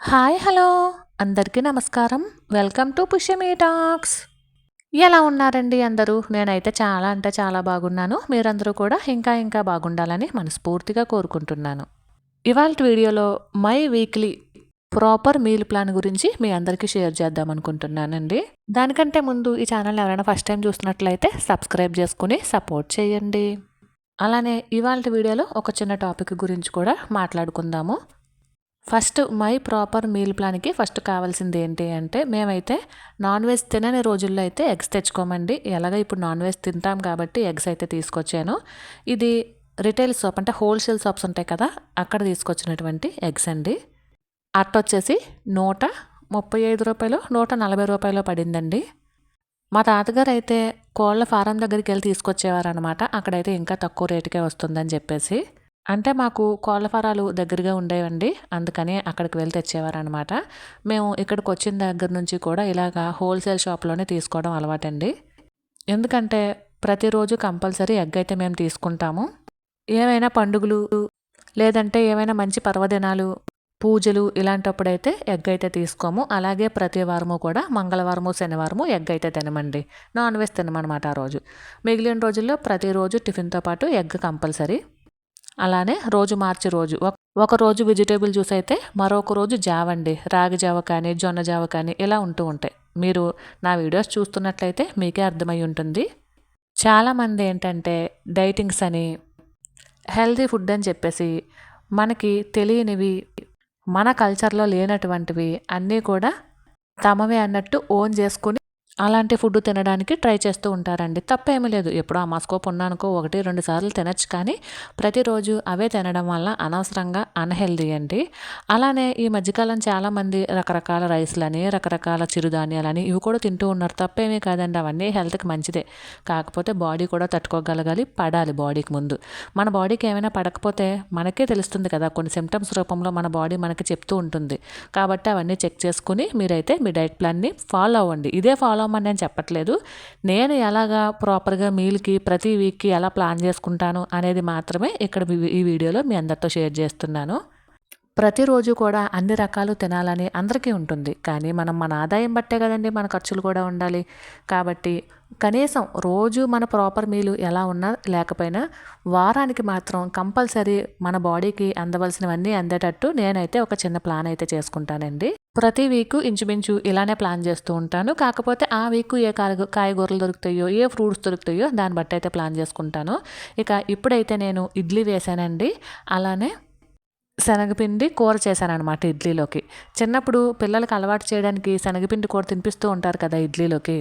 Hi hello. అందరికీ నమస్కారం. Welcome to Pushyami talks. ఎలా ఉన్నారండి అందరూ? నేనైతే చాలా అంటే చాలా బాగున్నాను. మీరందరూ కూడా ఇంకా ఇంకా బాగుండాలని మనస్ఫూర్తిగా కోరుకుంటున్నాను. ఇవాళ వీడియోలో my weekly proper meal plan గురించి మీ అందరికీ షేర్ చేద్దాం అనుకుంటున్నానండి. దానికంటే ముందు ఈ ఛానల్ ఎవరైనా ఫస్ట్ టైం చూస్తున్నట్లయితే సబ్స్క్రైబ్ చేసుకుని సపోర్ట్ చేయండి. అలానే ఇవాళ వీడియోలో ఒక చిన్న టాపిక్ గురించి కూడా మాట్లాడుకుందాము. ఫస్ట్ మై ప్రాపర్ మీల్ ప్లాన్కి ఫస్ట్ కావాల్సింది ఏంటి అంటే మేమైతే నాన్ వెజ్ తినని రోజుల్లో అయితే ఎగ్స్ తెచ్చుకోమండి. ఎలాగ ఇప్పుడు నాన్ వెజ్ తింటాం కాబట్టి ఎగ్స్ అయితే తీసుకొచ్చాను. ఇది రిటైల్ షాప్ అంటే హోల్సేల్ షాప్స్ ఉంటాయి కదా అక్కడ తీసుకొచ్చినటువంటి ఎగ్స్ అండి. అట్ట వచ్చేసి నూట ముప్పై ఐదు రూపాయలు నూట నలభై రూపాయలు పడిందండి. మా తాతగారు అయితే కోళ్ళ ఫారం దగ్గరికి వెళ్ళి తీసుకొచ్చేవారనమాట అక్కడైతే ఇంకా తక్కువ రేటుకే వస్తుందని చెప్పేసి. అంటే మాకు కోళ్ళ ఫారాలు దగ్గరగా ఉండేవండి. అందుకని అక్కడికి వెళ్ళి తెచ్చేవారనమాట మేము ఇక్కడికి వచ్చిన దగ్గర నుంచి కూడా ఇలాగా హోల్సేల్ షాప్లోనే తీసుకోవడం అలవాటండి. ఎందుకంటే ప్రతిరోజు కంపల్సరీ ఎగ్ అయితే మేము తీసుకుంటాము. ఏమైనా పండుగలు లేదంటే ఏమైనా మంచి పర్వదినాలు పూజలు ఇలాంటప్పుడైతే ఎగ్ అయితే తీసుకోము. అలాగే ప్రతి వారము కూడా మంగళవారము శనివారము ఎగ్ అయితే తినమండి. నాన్ వెజ్ తినమనమాట ఆ రోజు. మిగిలిన రోజుల్లో ప్రతిరోజు టిఫిన్తో పాటు ఎగ్ కంపల్సరీ. అలానే రోజు మార్చి రోజు. ఒక రోజు వెజిటేబుల్ జ్యూస్ అయితే మరొక రోజు జావ అండి రాగి జావ కానీ జొన్న జావ కానీ ఇలా ఉంటూ ఉంటాయి. మీరు నా వీడియోస్ చూస్తున్నట్లయితే మీకే అర్థమై ఉంటుంది. చాలామంది ఏంటంటే డైటింగ్స్ అని హెల్తీ ఫుడ్ అని చెప్పేసి మనకి తెలియనివి మన కల్చర్లో లేనటువంటివి అన్నీ కూడా తమవే అన్నట్టు ఓన్ చేసుకుని అలాంటి ఫుడ్ తినడానికి ట్రై చేస్తూ ఉంటారండి. తప్పేమీ లేదు. ఎప్పుడో ఆ అమాస్కోప్ ఉన్నానుకో ఒకటి రెండు సార్లు తినచ్చు కానీ ప్రతిరోజు అవే తినడం వల్ల అనవసరంగా అన్హెల్దీ అండి. అలానే ఈ మధ్యకాలం చాలామంది రకరకాల రైస్లని రకరకాల చిరుధాన్యాలని ఇవి కూడా తింటూ ఉన్నారు. తప్పేమీ కాదండి. అవన్నీ హెల్త్కి మంచిదే. కాకపోతే బాడీ కూడా తట్టుకోగలగాలి పడాలి బాడీకి ముందు. మన బాడీకి ఏమైనా పడకపోతే మనకే తెలుస్తుంది కదా కొన్ని సిమ్టమ్స్ రూపంలో మన బాడీ మనకి చెప్తూ ఉంటుంది. కాబట్టి అవన్నీ చెక్ చేసుకుని మీరైతే మీ డైట్ ప్లాన్ని ఫాలో అవ్వండి. ఇదే ఫాలో చేసుకోమని నేను చెప్పట్లేదు. నేను ఎలాగా ప్రాపర్గా మీల్కి ప్రతి వీక్కి ఎలా ప్లాన్ చేసుకుంటాను అనేది మాత్రమే ఇక్కడ ఈ వీడియోలో మీ అందరితో షేర్ చేస్తున్నాను. ప్రతిరోజు కూడా అన్ని రకాలు తినాలని అందరికీ ఉంటుంది. కానీ మనం మన ఆదాయం బట్టే కదండి మన ఖర్చులు కూడా ఉండాలి. కాబట్టి కనీసం రోజు మన ప్రాపర్ మీలు ఎలా ఉన్నా లేకపోయినా వారానికి మాత్రం కంపల్సరీ మన బాడీకి అందవలసినవన్నీ అందేటట్టు నేనైతే ఒక చిన్న ప్లాన్ అయితే చేసుకుంటానండి. ప్రతి వీక్ ఇంచుమించు ఇలానే ప్లాన్ చేస్తూ ఉంటాను. కాకపోతే ఆ వీక్ ఏ కాయ కాయగూరలు దొరుకుతాయో ఏ ఫ్రూట్స్ దొరుకుతాయో దాన్ని బట్టి అయితే ప్లాన్ చేసుకుంటాను. ఇక ఇప్పుడైతే నేను ఇడ్లీ వేసానండి. అలానే శనగపిండి కూర చేశానమాట ఇడ్లీలోకి. చిన్నప్పుడు పిల్లలకి అలవాటు చేయడానికి శనగపిండి కూర తినిపిస్తూ ఉంటారు కదా ఇడ్లీలోకి.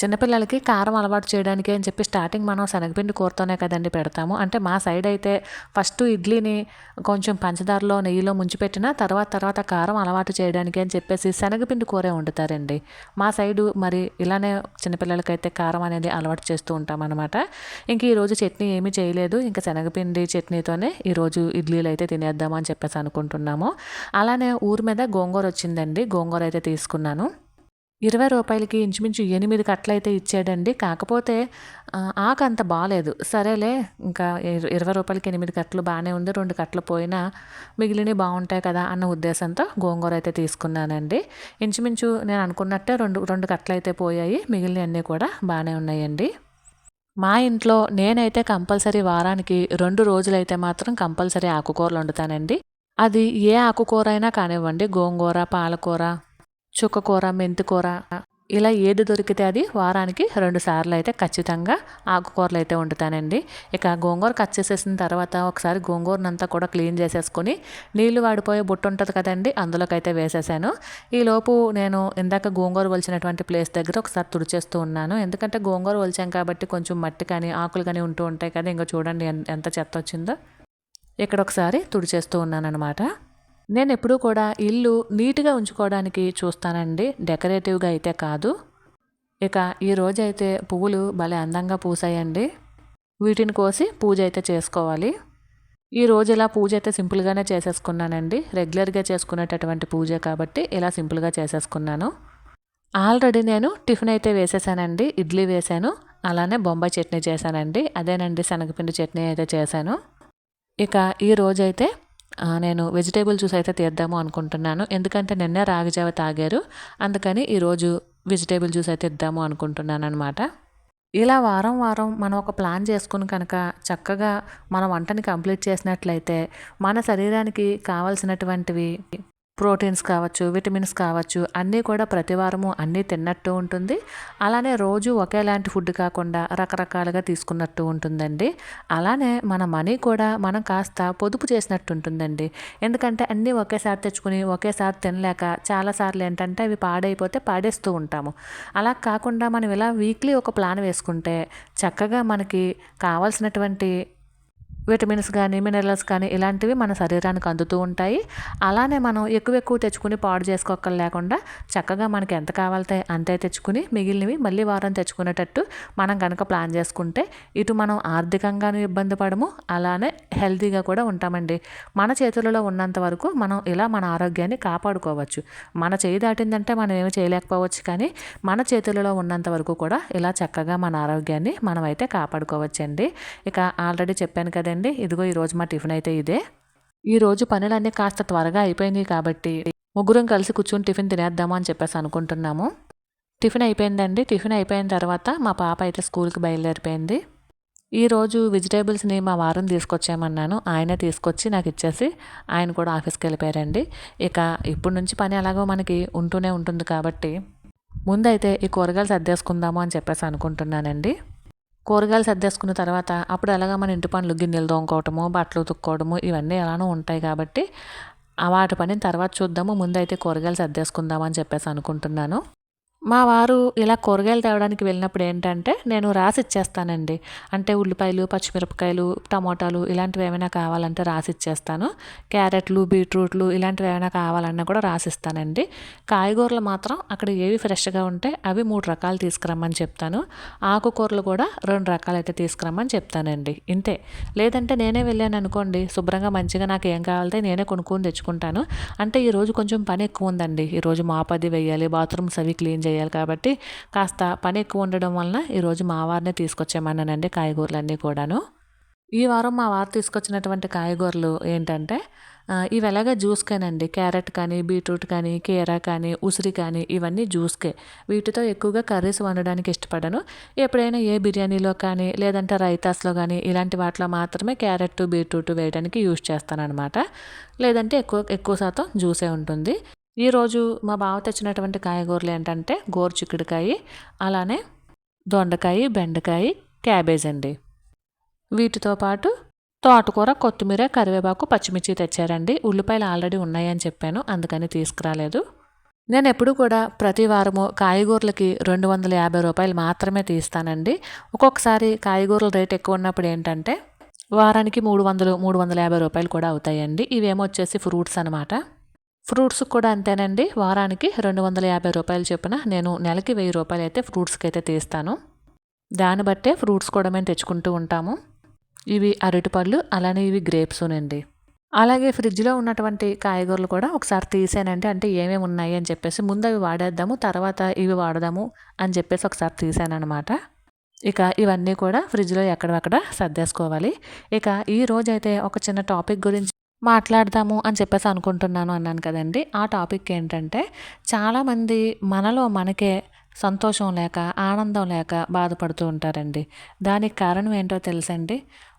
చిన్నపిల్లలకి కారం అలవాటు చేయడానికి అని చెప్పి స్టార్టింగ్ మనం శనగపిండి కూరతోనే కదండి పెడతాము. అంటే మా సైడ్ అయితే ఫస్ట్ ఇడ్లీని కొంచెం పంచదారలో నెయ్యిలో ముంచిపెట్టిన తర్వాత తర్వాత కారం అలవాటు చేయడానికి అని చెప్పేసి శనగపిండి కూరే వండుతారండి. మా సైడు మరి ఇలానే చిన్నపిల్లలకైతే కారం అనేది అలవాటు చేస్తూ ఉంటాం అనమాట ఇంక ఈరోజు చట్నీ ఏమీ చేయలేదు. ఇంకా శనగపిండి చట్నీతోనే ఈరోజు ఇడ్లీలు అయితే తినేద్దామని చెప్పేసి అనుకుంటున్నాము. అలానే ఊరి మీద గోంగూర వచ్చిందండి. గోంగూర అయితే తీసుకున్నాను. ఇరవై రూపాయలకి ఇంచుమించు ఎనిమిది కట్లయితే ఇచ్చాడండి. కాకపోతే ఆకు అంత బాగాలేదు సరేలే ఇంకా ఇరవై రూపాయలకి ఎనిమిది కట్టలు బాగానే ఉంది రెండు కట్టలు పోయినా మిగిలినవి బాగుంటాయి కదా అన్న ఉద్దేశంతో గోంగూర అయితే తీసుకున్నానండి. ఇంచుమించు నేను అనుకున్నట్టే రెండు రెండు కట్టలు అయితే పోయాయి మిగిలినవన్నీ కూడా బాగానే ఉన్నాయండి. మా ఇంట్లో నేనైతే కంపల్సరీ వారానికి రెండు రోజులైతే మాత్రం కంపల్సరీ ఆకుకూరలు వండుతానండి. అది ఏ ఆకుకూర అయినా కానివ్వండి గోంగూర పాలకూర చుక్కకూర మెంతికూర ఇలా ఏది దొరికితే అది వారానికి రెండు సార్లు అయితే ఖచ్చితంగా ఆకుకూరలు అయితే వండుతానండి. ఇక గోంగూర కట్ చేసేసిన తర్వాత ఒకసారి గోంగూరనంతా కూడా క్లీన్ చేసేసుకొని నీళ్ళు వాడిపోయే బుట్ట ఉంటుంది కదండి అందులోకి అయితే వేసేసాను ఈలోపు నేను ఇందాక గోంగూర వలిచినటువంటి ప్లేస్ దగ్గర ఒకసారి తుడిచేస్తూ ఉన్నాను. ఎందుకంటే గోంగూర వలిచాం కాబట్టి కొంచెం మట్టి కానీ ఆకులు కానీ ఉంటూ ఉంటాయి కదా ఇంకా చూడండి ఎంత చెత్త వచ్చిందో. ఇక్కడ ఒకసారి తుడిచేస్తూ ఉన్నాను అనమాట నేను ఎప్పుడూ కూడా ఇల్లు నీట్గా ఉంచుకోవడానికి చూస్తానండి. డెకరేటివ్గా అయితే కాదు. ఇక ఈ రోజైతే పువ్వులు భలే అందంగా పూసాయండి. వీటిని కోసి పూజ అయితే చేసుకోవాలి. ఈ రోజు ఇలా పూజ అయితే సింపుల్గానే చేసేసుకున్నానండి. రెగ్యులర్గా చేసుకునేటటువంటి పూజ కాబట్టి ఇలా సింపుల్గా చేసేసుకున్నాను. ఆల్రెడీ నేను టిఫిన్ అయితే వేసేసానండి. ఇడ్లీ వేసాను. అలానే బొంబాయి చట్నీ చేశానండి. అదేనండి శనగపిండి చట్నీ అయితే చేశాను. ఇక ఈ రోజైతే నేను వెజిటేబుల్ జ్యూస్ అయితే తీద్దాము అనుకుంటున్నాను. ఎందుకంటే నిన్నే రాగిజావ తాగారు. అందుకని ఈరోజు వెజిటేబుల్ జ్యూస్ అయితే ఇద్దాము అనుకుంటున్నాను అనమాట ఇలా వారం వారం మనం ఒక ప్లాన్ చేసుకుని కనుక చక్కగా మన వంటని కంప్లీట్ చేసినట్లయితే మన శరీరానికి కావాల్సినటువంటివి ప్రోటీన్స్ కావచ్చు విటమిన్స్ కావచ్చు అన్నీ కూడా ప్రతి వారము అన్నీ తిన్నట్టు ఉంటుంది. అలానే రోజు ఒకేలాంటి ఫుడ్ కాకుండా రకరకాలుగా తీసుకున్నట్టు ఉంటుందండి. అలానే మన మనీ కూడా మనం కాస్త పొదుపు చేసినట్టు ఉంటుందండి. ఎందుకంటే అన్నీ ఒకేసారి తెచ్చుకుని ఒకేసారి తినలేక చాలాసార్లు ఏంటంటే అవి పాడైపోతే పాడేస్తూ ఉంటాము. అలా కాకుండా మనం ఇలా వీక్లీ ఒక ప్లాన్ వేసుకుంటే చక్కగా మనకి కావాల్సినటువంటి విటమిన్స్ కానీ మినరల్స్ కానీ ఇలాంటివి మన శరీరానికి అందుతూ ఉంటాయి. అలానే మనం ఎక్కువ ఎక్కువ తెచ్చుకుని పాడు చేసుకోకలు లేకుండా చక్కగా మనకి ఎంత కావాలితే అంతే తెచ్చుకుని మిగిలినవి మళ్ళీ వారం తెచ్చుకునేటట్టు మనం కనుక ప్లాన్ చేసుకుంటే ఇటు మనం ఆర్థికంగాను ఇబ్బంది పడము అలానే హెల్తీగా కూడా ఉంటామండి. మన చేతులలో ఉన్నంత వరకు మనం ఇలా మన ఆరోగ్యాన్ని కాపాడుకోవచ్చు. మన చేయి దాటిందంటే మనం ఏమి చేయలేకపోవచ్చు కానీ మన చేతులలో ఉన్నంత వరకు కూడా ఇలా చక్కగా మన ఆరోగ్యాన్ని మనమైతే కాపాడుకోవచ్చండి. ఇక ఆల్రెడీ చెప్పాను కదా కదండి. ఇదిగో ఈరోజు మా టిఫిన్ అయితే ఇదే. ఈరోజు పనులన్నీ కాస్త త్వరగా అయిపోయినాయి కాబట్టి ముగ్గురం కలిసి కూర్చుని టిఫిన్ తినేద్దాము అని చెప్పేసి అనుకుంటున్నాము. టిఫిన్ అయిపోయిందండి. టిఫిన్ అయిపోయిన తర్వాత మా పాప అయితే స్కూల్కి బయలుదేరిపోయింది. ఈరోజు వెజిటేబుల్స్ని మా వారం తీసుకొచ్చామన్నాను ఆయనే తీసుకొచ్చి నాకు ఇచ్చేసి ఆయన కూడా ఆఫీస్కి వెళ్ళిపోయారండి. ఇక ఇప్పటి నుంచి పని ఎలాగో మనకి ఉంటూనే ఉంటుంది కాబట్టి ముందైతే ఈ కూరగాయలు సర్దేసుకుందాము అని చెప్పేసి అనుకుంటున్నానండి. కూరగాయలు సర్దేసుకున్న తర్వాత అప్పుడు ఎలాగ మన ఇంటి పనులు గిన్నెలు తోముకోవటము బట్టలు ఉతుక్కోవడము ఇవన్నీ ఎలానో ఉంటాయి కాబట్టి వాటి పనిని తర్వాత చూద్దాము ముందైతే కూరగాయలు సర్దేసుకుందామని చెప్పేసి అనుకుంటున్నాను. మా వారు ఇలా కూరగాయలు తేవడానికి వెళ్ళినప్పుడు ఏంటంటే నేను రాసి ఇచ్చేస్తానండి. అంటే ఉల్లిపాయలు పచ్చిమిరపకాయలు టమోటాలు ఇలాంటివి ఏమైనా కావాలంటే రాసి ఇచ్చేస్తాను. క్యారెట్లు బీట్రూట్లు ఇలాంటివి ఏమైనా కావాలన్నా కూడా రాసిస్తానండి కాయగూరలు మాత్రం అక్కడ ఏవి ఫ్రెష్గా ఉంటే అవి మూడు రకాలు తీసుకురమ్మని చెప్తాను. ఆకుకూరలు కూడా రెండు రకాలు అయితే తీసుకురమ్మని చెప్తానండి. ఇంతే. లేదంటే నేనే వెళ్ళాను అనుకోండి శుభ్రంగా మంచిగా నాకు ఏం కావాలంటే నేనే కొనుక్కొని తెచ్చుకుంటాను. అంటే ఈరోజు కొంచెం పని ఎక్కువ ఉందండి. ఈరోజు మాపది వేయాలి బాత్రూమ్స్ అవి క్లీన్ చేయాలి కాబట్టి కాస్త పని ఎక్కువ ఉండడం వలన ఈరోజు మా వారినే తీసుకొచ్చామన్నానండి కాయగూరలన్నీ కూడాను. ఈ వారం మా వారు తీసుకొచ్చినటువంటి కాయగూరలు ఏంటంటే ఇవి ఎలాగ జ్యూస్కేనండి? క్యారెట్ కానీ బీట్రూట్ కానీ కీరా కానీ ఉసిరి కానీ ఇవన్నీ జ్యూస్కే. వీటితో ఎక్కువగా కర్రీస్ వండడానికి ఇష్టపడను. ఎప్పుడైనా ఏ బిర్యానీలో కానీ లేదంటే రైతాస్లో కానీ ఇలాంటి వాటిలో మాత్రమే క్యారెట్ బీట్రూట్ వేయడానికి యూజ్ చేస్తానన్నమాట. లేదంటే ఎక్కువ ఎక్కువ శాతం జ్యూసే ఉంటుంది. ఈరోజు మా బావ తెచ్చినటువంటి కాయగూరలు ఏంటంటే గోరు చిక్కుడుకాయ అలానే దొండకాయ బెండకాయ క్యాబేజ్ అండి. వీటితో పాటు తోటకూర కొత్తిమీర కరివేపాకు పచ్చిమిర్చి తెచ్చారండి. ఉల్లిపాయలు ఆల్రెడీ ఉన్నాయని చెప్పాను అందుకని తీసుకురాలేదు. నేను ఎప్పుడు కూడా ప్రతి వారము కాయగూరలకి రెండు వందల యాభై రూపాయలు మాత్రమే తీస్తానండి. ఒక్కొక్కసారి కాయగూరల రేట్ ఎక్కువ ఉన్నప్పుడు ఏంటంటే వారానికి మూడు వందలు మూడు వందల యాభై రూపాయలు కూడా అవుతాయండి. ఇవేమో వచ్చేసి ఫ్రూట్స్ అనమాట ఫ్రూట్స్ కూడా అంతేనండి. వారానికి రెండు వందల యాభై రూపాయలు చొప్పున నేను నెలకి వెయ్యి రూపాయలు అయితే ఫ్రూట్స్కి అయితే తీస్తాను. దాన్ని బట్టే ఫ్రూట్స్ కూడా మేము తెచ్చుకుంటూ ఉంటాము. ఇవి అరటిపళ్ళు అలానే ఇవి గ్రేప్సునండి. అలాగే ఫ్రిడ్జ్లో ఉన్నటువంటి కాయగూరలు కూడా ఒకసారి తీసానండి అంటే ఏమేమి ఉన్నాయి అని చెప్పేసి ముందు అవి వాడేద్దాము తర్వాత ఇవి వాడదాము అని చెప్పేసి ఒకసారి తీసానమాట ఇక ఇవన్నీ కూడా ఫ్రిడ్జ్లో ఎక్కడక్కడ సర్దేసుకోవాలి. ఇక ఈ రోజైతే ఒక చిన్న టాపిక్ గురించి మాట్లాడదాము అని చెప్పేసి అనుకుంటున్నాను అన్నాను కదండి. ఆ టాపిక్ ఏంటంటే చాలామంది మనలో మనకే సంతోషం లేక ఆనందం లేక బాధపడుతూ ఉంటారండి. దానికి కారణం ఏంటో తెలుసండి?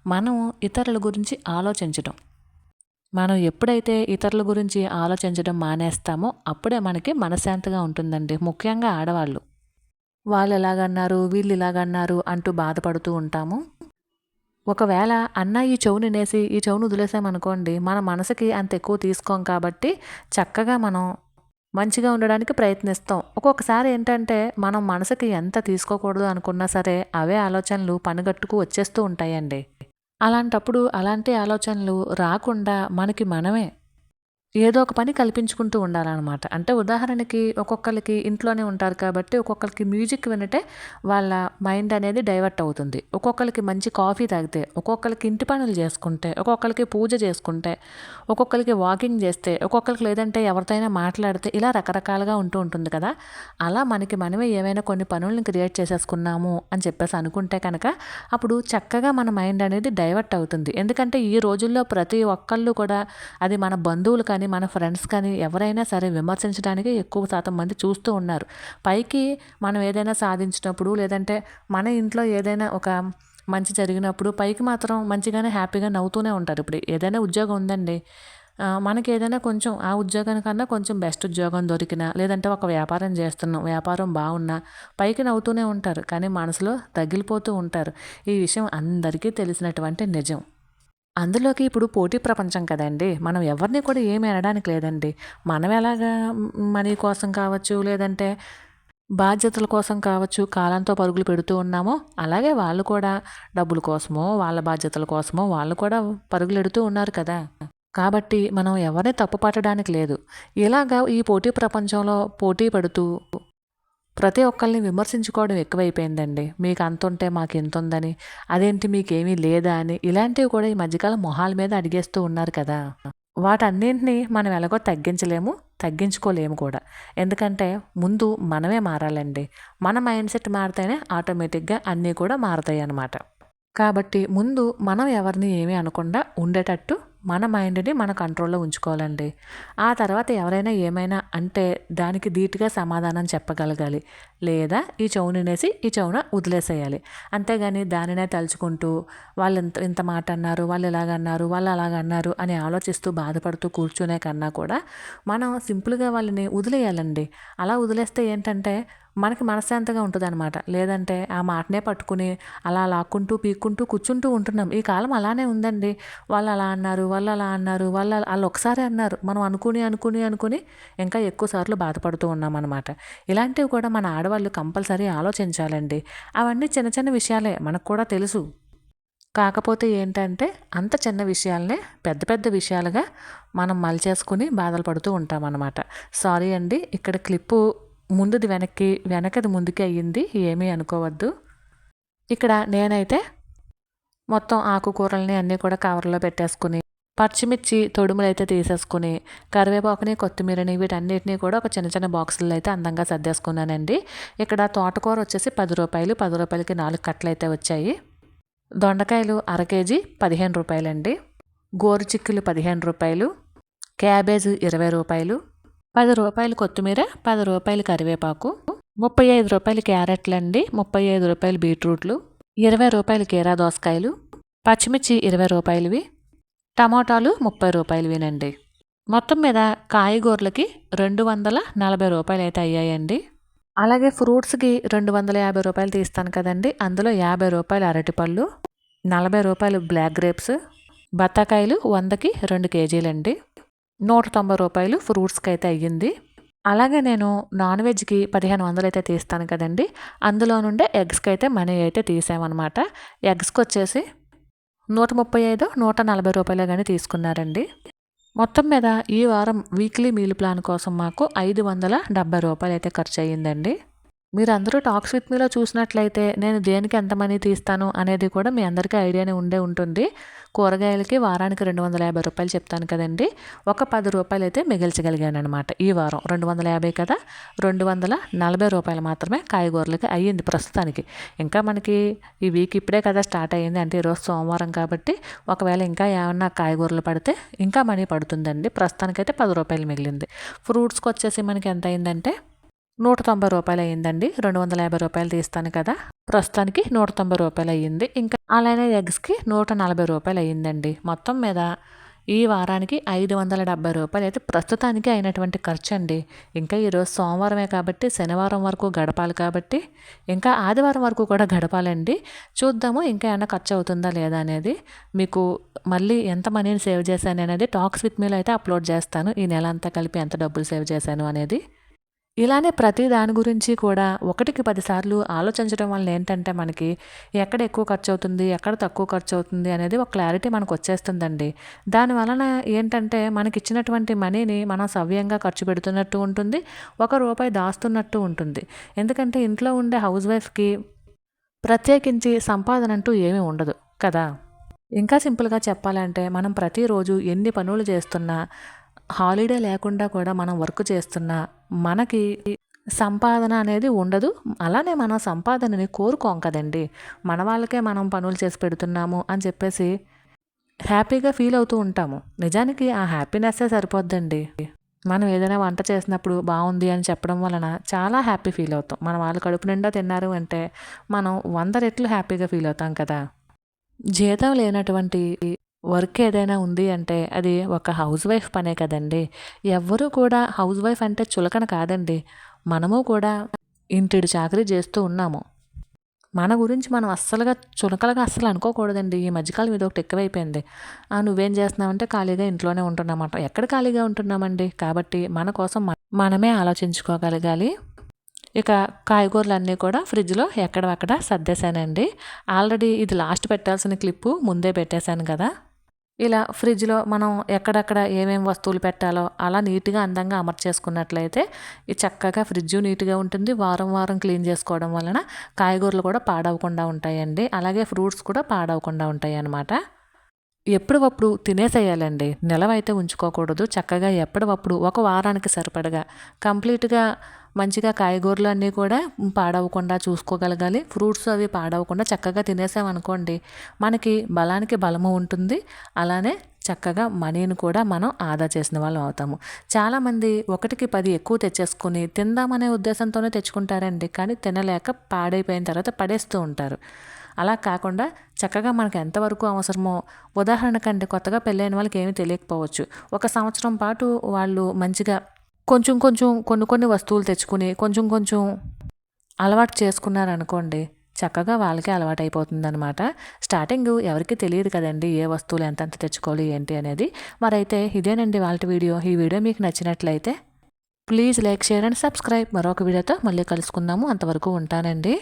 మనం ఇతరుల గురించి ఆలోచించడం మనం ఎప్పుడైతే ఇతరుల గురించి ఆలోచించడం మానేస్తామో అప్పుడే మనకి మనశ్శాంతిగా ఉంటుందండి. ముఖ్యంగా ఆడవాళ్ళు. వాళ్ళు ఎలాగన్నారు వీళ్ళు ఇలాగన్నారు అంటూ బాధపడుతూ ఉంటాము. ఒకవేళ అన్న ఈ చెవుని నేసి ఈ చెవును వదిలేసామనుకోండి మన మనసుకి అంత ఎక్కువ తీసుకోం కాబట్టి చక్కగా మనం మంచిగా ఉండడానికి ప్రయత్నిస్తాం. ఒక్కొక్కసారి ఏంటంటే మనం మనసుకి ఎంత తీసుకోకూడదు అనుకున్నా సరే అవే ఆలోచనలు పనిగట్టుకు వచ్చేస్తూ ఉంటాయండి. అలాంటప్పుడు అలాంటి ఆలోచనలు రాకుండా మనకి మనమే ఏదో ఒక పని కల్పించుకుంటూ ఉండాలన్నమాట. అంటే ఉదాహరణకి ఒక్కొక్కరికి ఇంట్లోనే ఉంటారు కాబట్టి ఒక్కొక్కరికి మ్యూజిక్ వినటే వాళ్ళ మైండ్ అనేది డైవర్ట్ అవుతుంది. ఒక్కొక్కరికి మంచి కాఫీ తాగితే ఒక్కొక్కరికి ఇంటి పనులు చేసుకుంటే ఒక్కొక్కరికి పూజ చేసుకుంటే ఒక్కొక్కరికి వాకింగ్ చేస్తే ఒక్కొక్కరికి లేదంటే ఎవరితోనైనా మాట్లాడితే ఇలా రకరకాలుగా ఉంటూ ఉంటుంది కదా. అలా మనకి మనమే ఏమైనా కొన్ని పనులను క్రియేట్ చేసేసుకున్నాము అని చెప్పేసి అనుకుంటే కనుక అప్పుడు చక్కగా మన మైండ్ అనేది డైవర్ట్ అవుతుంది. ఎందుకంటే ఈ రోజుల్లో ప్రతి ఒక్కళ్ళు కూడా అది మన బంధువులు కానీ మన ఫ్రెండ్స్ కానీ ఎవరైనా సరే విమర్శించడానికి ఎక్కువ శాతం మంది చూస్తూ ఉన్నారు. పైకి మనం ఏదైనా సాధించినప్పుడు లేదంటే మన ఇంట్లో ఏదైనా ఒక మంచి జరిగినప్పుడు పైకి మాత్రం మంచిగానే హ్యాపీగా నవ్వుతూనే ఉంటారు. ఇప్పుడు ఏదైనా ఉద్యోగం ఉందండి. మనకి ఏదైనా కొంచెం ఆ ఉద్యోగానికన్నా కొంచెం బెస్ట్ ఉద్యోగం దొరికినా లేదంటే ఒక వ్యాపారం చేస్తున్నాం వ్యాపారం బాగున్నా పైకి నవ్వుతూనే ఉంటారు. కానీ మనసులో తగిలిపోతూ ఉంటారు. ఈ విషయం అందరికీ తెలిసినటువంటి నిజం. అందులోకి ఇప్పుడు పోటీ ప్రపంచం కదండి. మనం ఎవరిని కూడా ఏమి అనడానికి లేదండి. మనం ఎలాగా మనీ కోసం కావచ్చు లేదంటే బాధ్యతల కోసం కావచ్చు కాలంతో పరుగులు పెడుతూ ఉన్నామో అలాగే వాళ్ళు కూడా డబ్బుల కోసమో వాళ్ళ బాధ్యతల కోసమో వాళ్ళు కూడా పరుగులు ఎడుతూ ఉన్నారు కదా. కాబట్టి మనం ఎవరిని తప్పు పట్టడానికి లేదు. ఇలాగా ఈ పోటీ ప్రపంచంలో పోటీ పడుతూ ప్రతి ఒక్కరిని విమర్శించుకోవడం ఎక్కువైపోయిందండి. మీకు అంత ఉంటే మాకు ఎంత ఉందని అదేంటి మీకేమీ లేదా అని ఇలాంటివి కూడా ఈ మధ్యకాలం మొహాల మీద అడిగేస్తూ ఉన్నారు కదా. వాటన్నింటినీ మనం ఎలాగో తగ్గించలేము తగ్గించుకోలేము కూడా. ఎందుకంటే ముందు మనమే మారాలండి. మన మైండ్ సెట్ మారితేనే ఆటోమేటిక్గా అన్నీ కూడా మారుతాయి అన్నమాట కాబట్టి ముందు మనం ఎవరిని ఏమీ అనకుండా ఉండేటట్టు మన మైండ్ని మన కంట్రోల్లో ఉంచుకోవాలండి. ఆ తర్వాత ఎవరైనా ఏమైనా అంటే దానికి ధీటుగా సమాధానం చెప్పగలగాలి. లేదా ఈ చౌనినేసి ఈ చౌన వదిలేసేయాలి. అంతేగాని దానినే తలుచుకుంటూ వాళ్ళు ఇంత ఇంత మాట అన్నారు వాళ్ళు ఇలాగన్నారు వాళ్ళు అలాగన్నారు అని ఆలోచిస్తూ బాధపడుతూ కూర్చునే కన్నా కూడా మనం సింపుల్గా వాళ్ళని వదిలేయాలండి. అలా వదిలేస్తే ఏంటంటే మనకి మనశ్శాంతిగా ఉంటుంది అనమాట లేదంటే ఆ మాటనే పట్టుకుని అలా లాక్కుంటూ పీక్కుంటూ కూర్చుంటూ ఉంటున్నాం. ఈ కాలం అలానే ఉందండి. వాళ్ళు అలా అన్నారు వాళ్ళు అలా అన్నారు వాళ్ళు వాళ్ళు ఒకసారి అన్నారు. మనం అనుకుని అనుకుని అనుకుని ఇంకా ఎక్కువ సార్లు బాధపడుతూ ఉన్నాం అనమాట ఇలాంటివి కూడా మన ఆడవాళ్ళు కంపల్సరీ ఆలోచించాలండి. అవన్నీ చిన్న చిన్న విషయాలే మనకు కూడా తెలుసు. కాకపోతే ఏంటంటే అంత చిన్న విషయాలనే పెద్ద పెద్ద విషయాలుగా మనం మలిచేసుకుని బాధలు పడుతూ ఉంటామన్నమాట. సారీ అండి ఇక్కడ క్లిప్పు ముందుది వెనక్కి వెనకది ముందుకి అయ్యింది ఏమీ అనుకోవద్దు. ఇక్కడ నేనైతే మొత్తం ఆకుకూరల్ని అన్నీ కూడా కవర్లో పెట్టేసుకుని పచ్చిమిర్చి తొడుములు అయితే తీసేసుకుని కరివేపాకుని కొత్తిమీరని వీటన్నిటిని కూడా ఒక చిన్న చిన్న బాక్సుల్లో అయితే అందంగా సర్దేసుకున్నానండి. ఇక్కడ తోటకూర వచ్చేసి పది రూపాయలు పది రూపాయలకి నాలుగు కట్టలు అయితే వచ్చాయి. దొండకాయలు అర కేజీ పదిహేను రూపాయలండి. గోరు చిక్కులు పదిహేను రూపాయలు. క్యాబేజ్ ఇరవై రూపాయలు. పది రూపాయలు కొత్తిమీర పది రూపాయలు కరివేపాకు ముప్పై ఐదు రూపాయలు క్యారెట్లు అండి ముప్పై ఐదు రూపాయలు బీట్రూట్లు ఇరవై రూపాయలు కీరా దోసకాయలు పచ్చిమిర్చి ఇరవై రూపాయలవి టమాటాలు ముప్పై రూపాయలవినండి. మొత్తం మీద కాయగూరలకి రెండు వందల నలభై రూపాయలు అయితే అయ్యాయండి. అలాగే ఫ్రూట్స్కి రెండు వందల యాభై రూపాయలు తీస్తాను కదండి. అందులో యాభై రూపాయలు అరటిపళ్ళు నలభై రూపాయలు బ్లాక్ గ్రేప్స్ బత్తాకాయలు వందకి రెండు కేజీలండి. నూట తొంభై రూపాయలు ఫ్రూట్స్కి అయితే అయ్యింది. అలాగే నేను నాన్ వెజ్కి పదిహేను వందలు అయితే తీస్తాను కదండి. అందులో నుండే ఎగ్స్కి అయితే మనీ అయితే తీసామన్నమాట. ఎగ్స్కి వచ్చేసి నూట ముప్పై ఐదు నూట నలభై రూపాయలు కానీ తీసుకున్నారండి. మొత్తం మీద ఈ వారం వీక్లీ మీల్ ప్లాన్ కోసం మాకు ఐదు వందల డెబ్బై రూపాయలు అయితే ఖర్చు అయ్యిందండి మీరు అందరూ టాక్స్ విత్ మీలో చూసినట్లయితే నేను దేనికి ఎంత మనీ తీస్తాను అనేది కూడా మీ అందరికీ ఐడియానే ఉండే ఉంటుంది. కూరగాయలకి వారానికి రెండు వందల యాభై రూపాయలు చెప్తాను కదండి. ఒక పది రూపాయలు అయితే మిగిల్చగలిగాను అనమాట ఈ వారం. రెండు వందల యాభై కదా? రెండు వందల నలభై రూపాయలు మాత్రమే కాయగూరలకి అయ్యింది ప్రస్తుతానికి. ఇంకా మనకి ఈ వీక్ ఇప్పుడే కదా స్టార్ట్ అయ్యింది. అంటే ఈరోజు సోమవారం కాబట్టి ఒకవేళ ఇంకా ఏమన్నా కాయగూరలు పడితే ఇంకా మనీ పడుతుందండి. ప్రస్తుతానికైతే పది రూపాయలు మిగిలింది. ఫ్రూట్స్కి వచ్చేసి మనకి ఎంత అయిందంటే నూట తొంభై రూపాయలు అయ్యిందండి రెండు వందల యాభై రూపాయలు తీస్తాను కదా. ప్రస్తుతానికి నూట తొంభై రూపాయలు అయ్యింది ఇంకా అలానే ఎగ్స్కి నూట నలభై రూపాయలు అయ్యిందండి మొత్తం మీద ఈ వారానికి ఐదు వందల డెబ్బై రూపాయలు అయితే ప్రస్తుతానికి అయినటువంటి ఖర్చు అండి ఇంకా ఈరోజు సోమవారమే కాబట్టి శనివారం వరకు గడపాలి కాబట్టి ఇంకా ఆదివారం వరకు కూడా గడపాలండి. చూద్దాము ఇంకా ఏమైనా ఖర్చు అవుతుందా లేదా అనేది. మీకు మళ్ళీ ఎంత మనీని సేవ్ చేశాను అనేది టాక్స్ విత్ మీలో అయితే అప్లోడ్ చేస్తాను. ఈ నెల అంతా కలిపి ఎంత డబ్బులు సేవ్ చేశాను అనేది. ఇలానే ప్రతి దాని గురించి కూడా ఒకటికి పదిసార్లు ఆలోచించడం వల్ల ఏంటంటే మనకి ఎక్కడ ఎక్కువ ఖర్చు అవుతుంది ఎక్కడ తక్కువ ఖర్చు అవుతుంది అనేది ఒక క్లారిటీ మనకు వచ్చేస్తుందండి దాని వలన ఏంటంటే మనకి ఇచ్చినటువంటి మనీని మనం సవ్యంగా ఖర్చు పెడుతున్నట్టు ఉంటుంది ఒక రూపాయి దాస్తున్నట్టు ఉంటుంది. ఎందుకంటే ఇంట్లో ఉండే హౌస్ వైఫ్కి ప్రత్యేకించి సంపాదన అంటూ ఏమీ ఉండదు కదా. ఇంకా సింపుల్గా చెప్పాలంటే మనం ప్రతిరోజు ఎన్ని పనులు చేస్తున్నా హాలిడే లేకుండా కూడా మనం వర్క్ చేస్తున్నా మనకి సంపాదన అనేది ఉండదు. అలానే మనం సంపాదనని కోరుకోం కదండి. మన వాళ్ళకే మనం పనులు చేసి పెడుతున్నాము అని చెప్పేసి హ్యాపీగా ఫీల్ అవుతూ ఉంటాము. నిజానికి ఆ హ్యాపీనెస్సే సరిపోద్దండి. మనం ఏదైనా వంట చేసినప్పుడు బాగుంది అని చెప్పడం వలన చాలా హ్యాపీ ఫీల్ అవుతాం. మన వాళ్ళు కడుపు నిండా తిన్నారు అంటే మనం వంద రెట్లు హ్యాపీగా ఫీల్ అవుతాం కదా. జీతం లేనటువంటి వర్క్ ఏదైనా ఉంది అంటే అది ఒక హౌస్ వైఫ్ పనే కదండి. ఎవ్వరూ కూడా హౌస్ వైఫ్ అంటే చులకన కాదండి. మనము కూడా ఇంటిడి చాకరీ చేస్తూ ఉన్నాము. మన గురించి మనం అస్సలుగా చులకలుగా అస్సలు అనుకోకూడదండి. ఈ మధ్యకాలం ఇది ఒకటి ఎక్కువైపోయింది. "ఆ, నువ్వేం చేస్తున్నావంటే ఖాళీగా ఇంట్లోనే ఉంటున్నామంట. ఎక్కడ ఖాళీగా ఉంటున్నామండి? కాబట్టి మన కోసం మనమే ఆలోచించుకోగలగాలి. ఇక కాయగూరలన్నీ కూడా ఫ్రిడ్జ్లో ఎక్కడవక్కడ సర్దేశానండి. ఆల్రెడీ ఇది లాస్ట్ పెట్టాల్సిన క్లిప్పు ముందే పెట్టేశాను కదా. ఇలా ఫ్రిడ్జ్లో మనం ఎక్కడెక్కడ ఏమేమి వస్తువులు పెట్టాలో అలా నీట్గా అందంగా అమర్చేసుకున్నట్లయితే ఈ చక్కగా ఫ్రిడ్జ్ నీట్గా ఉంటుంది. వారం వారం క్లీన్ చేసుకోవడం వలన కాయగూరలు కూడా పాడవకుండా ఉంటాయండి. అలాగే ఫ్రూట్స్ కూడా పాడవకుండా ఉంటాయి అన్నమాట ఎప్పుడప్పుడు తినేసేయాలండి. నిలవైతే ఉంచుకోకూడదు. చక్కగా ఎప్పటివప్పుడు ఒక వారానికి సరిపడగా. కంప్లీట్గా మంచిగా కాయగూరలు అన్నీ కూడా పాడవకుండా చూసుకోగలగాలి. ఫ్రూట్స్ అవి పాడవకుండా చక్కగా తినేసామనుకోండి మనకి బలానికి బలము ఉంటుంది. అలానే చక్కగా మనీని కూడా మనం ఆదా చేసిన వాళ్ళం అవుతాము. చాలామంది ఒకటికి పది ఎక్కువ తెచ్చేసుకుని తిందామనే ఉద్దేశంతోనే తెచ్చుకుంటారండి. కానీ తినలేక పాడైపోయిన తర్వాత పడేస్తూ ఉంటారు. అలా కాకుండా చక్కగా మనకు ఎంతవరకు అవసరమో ఉదాహరణకండి కొత్తగా పెళ్ళైన వాళ్ళకి ఏమీ తెలియకపోవచ్చు. ఒక సంవత్సరం పాటు వాళ్ళు మంచిగా కొంచెం కొంచెం కొన్ని కొన్ని వస్తువులు తెచ్చుకుని కొంచెం కొంచెం అలవాటు చేసుకున్నారనుకోండి చక్కగా వాళ్ళకే అలవాటు అయిపోతుందనమాట స్టార్టింగ్ ఎవరికి తెలియదు కదండి ఏ వస్తువులు ఎంతెంత తెచ్చుకోవాలి ఏంటి అనేది. మరైతే ఇదేనండి వాళ్ళ వీడియో. ఈ వీడియో మీకు నచ్చినట్లయితే please like share and subscribe. మరొక వీడియోతో మళ్ళీ కలుసుకుందాము. అంతవరకు ఉంటానండి.